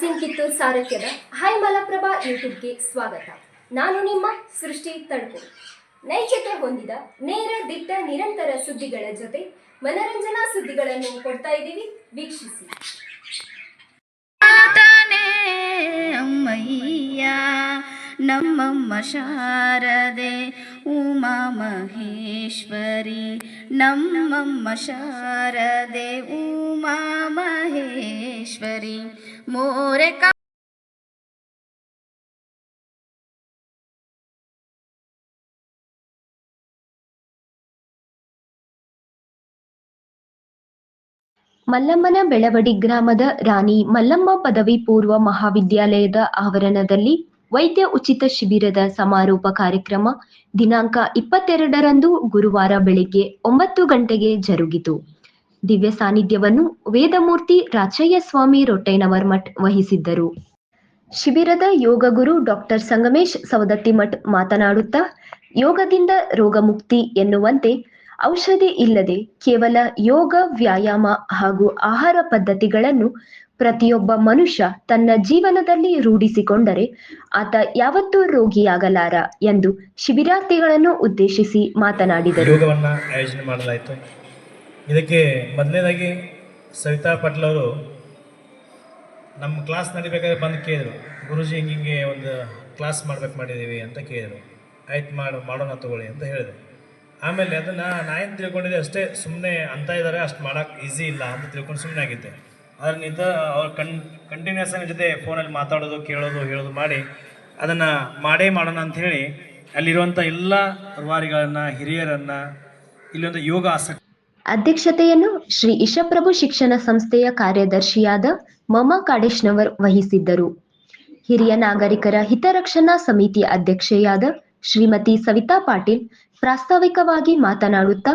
ಸಾರಥ್ಯದ hi Malaprabha ಯೂಟ್ಯೂಬ್ಗೆ ಸ್ವಾಗತ. ನಾನು ನಿಮ್ಮ ಸೃಷ್ಟಿ ತಡ್ಕೋ ನೈಜತೆ ಹೊಂದಿದ ನೇರ, ದಿಟ್ಟ, ನಿರಂತರ ಸುದ್ದಿಗಳ ಜೊತೆ ಮನರಂಜನಾ ಸುದ್ದಿಗಳನ್ನು ಕೊಡ್ತಾ ಇದ್ದೀವಿ. ವೀಕ್ಷಿಸಿ. ಅಮ್ಮಯ್ಯ, ನಮ್ಮಮ್ಮ ಶಾರದೆ, ಉಮಾ ಮಹೇಶ್ವರಿ, ನಮ್ಮಮ್ಮ ಶಾರದೆ, ಉಮಾ ಮಹೇಶ್ವರಿ. ಮೋರೆ ಮಲ್ಲಮ್ಮನ ಬೆಳವಡಿ ಗ್ರಾಮದ ರಾಣಿ ಮಲ್ಲಮ್ಮ ಪದವಿ ಪೂರ್ವ ಮಹಾವಿದ್ಯಾಲಯದ ಆವರಣದಲ್ಲಿ ವೈದ್ಯ ಉಚಿತ ಶಿಬಿರದ ಸಮಾರೋಪ ಕಾರ್ಯಕ್ರಮ ದಿನಾಂಕ ಇಪ್ಪತ್ತೆರಡರಂದು ಗುರುವಾರ ಬೆಳಿಗ್ಗೆ ಒಂಬತ್ತು ಗಂಟೆಗೆ ಜರುಗಿತು. ದಿವ್ಯ ಸಾನ್ನಿಧ್ಯವನ್ನು ವೇದಮೂರ್ತಿ ರಾಚಯ್ಯ ಸ್ವಾಮಿ ರೊಟ್ಟೈನವರ್ ಮಠ್ ವಹಿಸಿದ್ದರು. ಶಿಬಿರದ ಯೋಗ ಗುರು ಡಾಕ್ಟರ್ ಸಂಗಮೇಶ್ ಸವದತ್ತಿಮಠ್ ಮಾತನಾಡುತ್ತಾ, ಯೋಗದಿಂದ ರೋಗಮುಕ್ತಿ ಎನ್ನುವಂತೆ ಔಷಧಿ ಇಲ್ಲದೆ ಕೇವಲ ಯೋಗ, ವ್ಯಾಯಾಮ ಹಾಗೂ ಆಹಾರ ಪದ್ಧತಿಗಳನ್ನು ಪ್ರತಿಯೊಬ್ಬ ಮನುಷ್ಯ ತನ್ನ ಜೀವನದಲ್ಲಿ ರೂಢಿಸಿಕೊಂಡರೆ ಆತ ಯಾವತ್ತೂ ರೋಗಿಯಾಗಲಾರ ಎಂದು ಶಿಬಿರಾರ್ಥಿಗಳನ್ನು ಉದ್ದೇಶಿಸಿ ಮಾತನಾಡಿದರು. ಇದಕ್ಕೆ ಮೊದಲನೇದಾಗಿ ಸವಿತಾ ಪಾಟೀಲ್ ಅವರು ನಮ್ಮ ಕ್ಲಾಸ್ ನಡಿಬೇಕಾದ್ರೆ ಬಂದು ಕೇಳಿದರು, ಗುರುಜಿ ಹಿಂಗೆ ಹಿಂಗೆ ಒಂದು ಕ್ಲಾಸ್ ಮಾಡ್ಬೇಕು ಮಾಡಿದ್ದೀವಿ ಅಂತ ಕೇಳಿದರು. ಆಯ್ತು ಮಾಡು, ಮಾಡೋಣ ತಗೊಳ್ಳಿ ಅಂತ ಹೇಳಿದೆ ಆಮೇಲೆ ಅದನ್ನು ನಾ ಏನು ತಿಳ್ಕೊಂಡಿದ್ದೆ ಅಷ್ಟೇ ಸುಮ್ಮನೆ ಅಂತ ಇದ್ದಾರೆ, ಅಷ್ಟು ಮಾಡೋಕೆ ಈಸಿ ಇಲ್ಲ ಅಂತ ತಿಳ್ಕೊಂಡು ಸುಮ್ಮನೆ ಆಗಿದ್ದೆ. ಅದ್ರ ನಿಂತ ಅವ್ರು ಕನ್ ಕಂಟಿನ್ಯೂಸ್ ಜೊತೆ ಫೋನಲ್ಲಿ ಮಾತಾಡೋದು, ಕೇಳೋದು, ಹೇಳೋದು ಮಾಡಿ ಅದನ್ನು ಮಾಡೇ ಮಾಡೋಣ ಅಂತ ಹೇಳಿ ಅಲ್ಲಿರುವಂಥ ಎಲ್ಲ ರೂವಾರಿಗಳನ್ನು ಹಿರಿಯರನ್ನು, ಇಲ್ಲೊಂದು ಯೋಗ ಆಸಕ್ತಿ ಅಧ್ಯಕ್ಷತೆಯನ್ನು ಶ್ರೀ ಇಶಪ್ರಭು ಶಿಕ್ಷಣ ಸಂಸ್ಥೆಯ ಕಾರ್ಯದರ್ಶಿಯಾದ ಮಮಾ ಕಾಡೇಶ್ನವರ್ ವಹಿಸಿದ್ದರು. ಹಿರಿಯ ನಾಗರಿಕರ ಹಿತರಕ್ಷಣಾ ಸಮಿತಿ ಅಧ್ಯಕ್ಷೆಯಾದ ಶ್ರೀಮತಿ ಸವಿತಾ ಪಾಟೀಲ್ ಪ್ರಾಸ್ತಾವಿಕವಾಗಿ ಮಾತನಾಡುತ್ತಾ,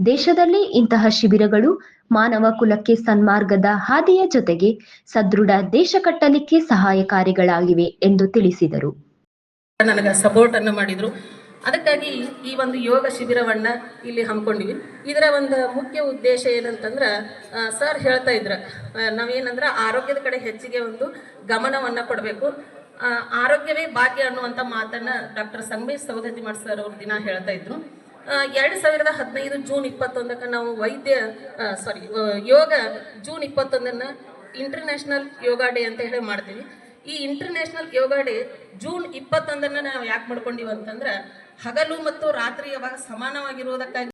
ದೇಶದಲ್ಲಿ ಇಂತಹ ಶಿಬಿರಗಳು ಮಾನವ ಕುಲಕ್ಕೆ ಸನ್ಮಾರ್ಗದ ಹಾದಿಯ ಜೊತೆಗೆ ಸದೃಢ ದೇಶ ಕಟ್ಟಲಿಕ್ಕೆ ಸಹಾಯಕಾರಿಗಳಾಗಿವೆ ಎಂದು ತಿಳಿಸಿದರು. ನನಗೆ ಸಪೋರ್ಟ್ ಅನ್ನು ಮಾಡಿದ್ರು. ಅದಕ್ಕಾಗಿ ಈ ಒಂದು ಯೋಗ ಶಿಬಿರವನ್ನು ಇಲ್ಲಿ ಹಮ್ಮಿಕೊಂಡಿವಿ. ಇದರ ಒಂದು ಮುಖ್ಯ ಉದ್ದೇಶ ಏನಂತಂದ್ರೆ ಸರ್ ಹೇಳ್ತಾ ಇದ್ರೆ ನಾವೇನಂದ್ರೆ ಆರೋಗ್ಯದ ಕಡೆ ಹೆಚ್ಚಿಗೆ ಒಂದು ಗಮನವನ್ನು ಕೊಡಬೇಕು. ಆರೋಗ್ಯವೇ ಭಾಗ್ಯ ಅನ್ನುವಂಥ ಮಾತನ್ನು ಡಾಕ್ಟರ್ ಸಂಗಮೇಶ್ ಸವದತ್ತಿ ಮಠ ಸರ್ ಅವ್ರ ದಿನ ಹೇಳ್ತಾ ಇದ್ರು. ಎರಡು ಸಾವಿರದ ಹದಿನೈದು ಜೂನ್ ಇಪ್ಪತ್ತೊಂದಕ್ಕೆ ನಾವು ವೈದ್ಯ ಸಾರಿ ಯೋಗ ಜೂನ್ ಇಪ್ಪತ್ತೊಂದನ್ನು ಇಂಟರ್ನ್ಯಾಷನಲ್ ಯೋಗ ಡೇ ಅಂತ ಹೇಳಿ ಮಾಡ್ತೀವಿ. ಈ ಇಂಟರ್ನ್ಯಾಷನಲ್ ಯೋಗ ಡೇ ಜೂನ್ ಇಪ್ಪತ್ತೊಂದನ್ನು ನಾವು ಯಾಕೆ ಮಾಡ್ಕೊಂಡಿವಿ ಅಂತಂದ್ರೆ ಹಗಲು ಮತ್ತು ರಾತ್ರಿ ಯಾವಾಗ ಸಮಾನವಾಗಿರುವುದಕ್ಕಾಗಿ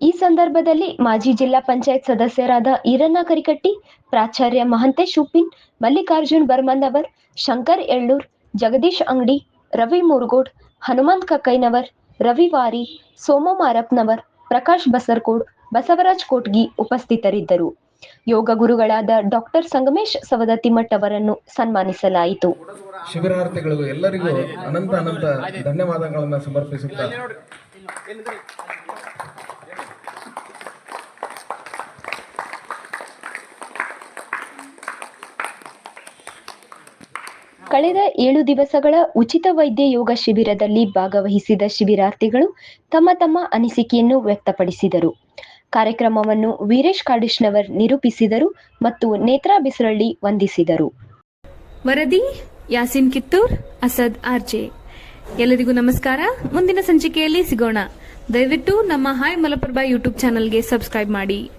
ಈ ಸಂದರ್ಭದಲ್ಲಿ ಮಾಜಿ ಜಿಲ್ಲಾ ಪಂಚಾಯತ್ ಸದಸ್ಯರಾದ ಈರಣ್ಣ ಕರಿಕಟ್ಟಿ, ಪ್ರಾಚಾರ್ಯ ಮಹಂತೇಶ್ ಉಪ್ಪಿನ್ ಮಲ್ಲಿಕಾರ್ಜುನ್ ಬರ್ಮನ್ನವರ್ ಶಂಕರ್ ಎಳ್ಳೂರ್, ಜಗದೀಶ್ ಅಂಗಡಿ, ರವಿ ಮುರುಗೋಡ್, ಹನುಮಂತ್ ಕಕ್ಕೈನವರ್ ರವಿ ವಾರಿ ನವರ್ ಪ್ರಕಾಶ್ ಬಸರ್ಕೋಡ್, ಬಸವರಾಜ್ ಕೋಟ್ಗಿ ಉಪಸ್ಥಿತರಿದ್ದರು. ಯೋಗ ಗುರುಗಳಾದ ಡಾಕ್ಟರ್ ಸಂಗಮೇಶ್ ಸವದತ್ತಿಮಠ್ ಅವರನ್ನು ಸನ್ಮಾನಿಸಲಾಯಿತು. ಶಿಬಿರಾರ್ಥಿಗಳಿಗೂ ಎಲ್ಲರಿಗೂ ಅನಂತ ಅನಂತ ಧನ್ಯವಾದಗಳನ್ನು ಸಮರ್ಪಿಸುತ್ತಾ. ಕಳೆದ ಏಳು ದಿವಸಗಳ ಉಚಿತ ವೈದ್ಯ ಯೋಗ ಶಿಬಿರದಲ್ಲಿ ಭಾಗವಹಿಸಿದ ಶಿಬಿರಾರ್ಥಿಗಳು ತಮ್ಮ ತಮ್ಮ ಅನಿಸಿಕೆಯನ್ನು ವ್ಯಕ್ತಪಡಿಸಿದರು. ಕಾರ್ಯಕ್ರಮವನ್ನು ವೀರೇಶ್ ಕಾಡಿಶ್ನವರ್ ನಿರೂಪಿಸಿದರು ಮತ್ತು ನೇತ್ರಾ ಬಿಸರಳ್ಳಿ ವಂದಿಸಿದರು. ವರದಿ, ಯಾಸಿನ್ ಕಿತ್ತೂರ್, ಅಸದ್ ಆರ್ಜೆ. ಎಲ್ಲರಿಗೂ ನಮಸ್ಕಾರ. ಮುಂದಿನ ಸಂಚಿಕೆಯಲ್ಲಿ ಸಿಗೋಣ. ದಯವಿಟ್ಟು ನಮ್ಮ ಹಾಯ್ ಮಲಪ್ರಭಾ ಯೂಟ್ಯೂಬ್ ಚಾನಲ್ಗೆ ಸಬ್ಸ್ಕ್ರೈಬ್ ಮಾಡಿ.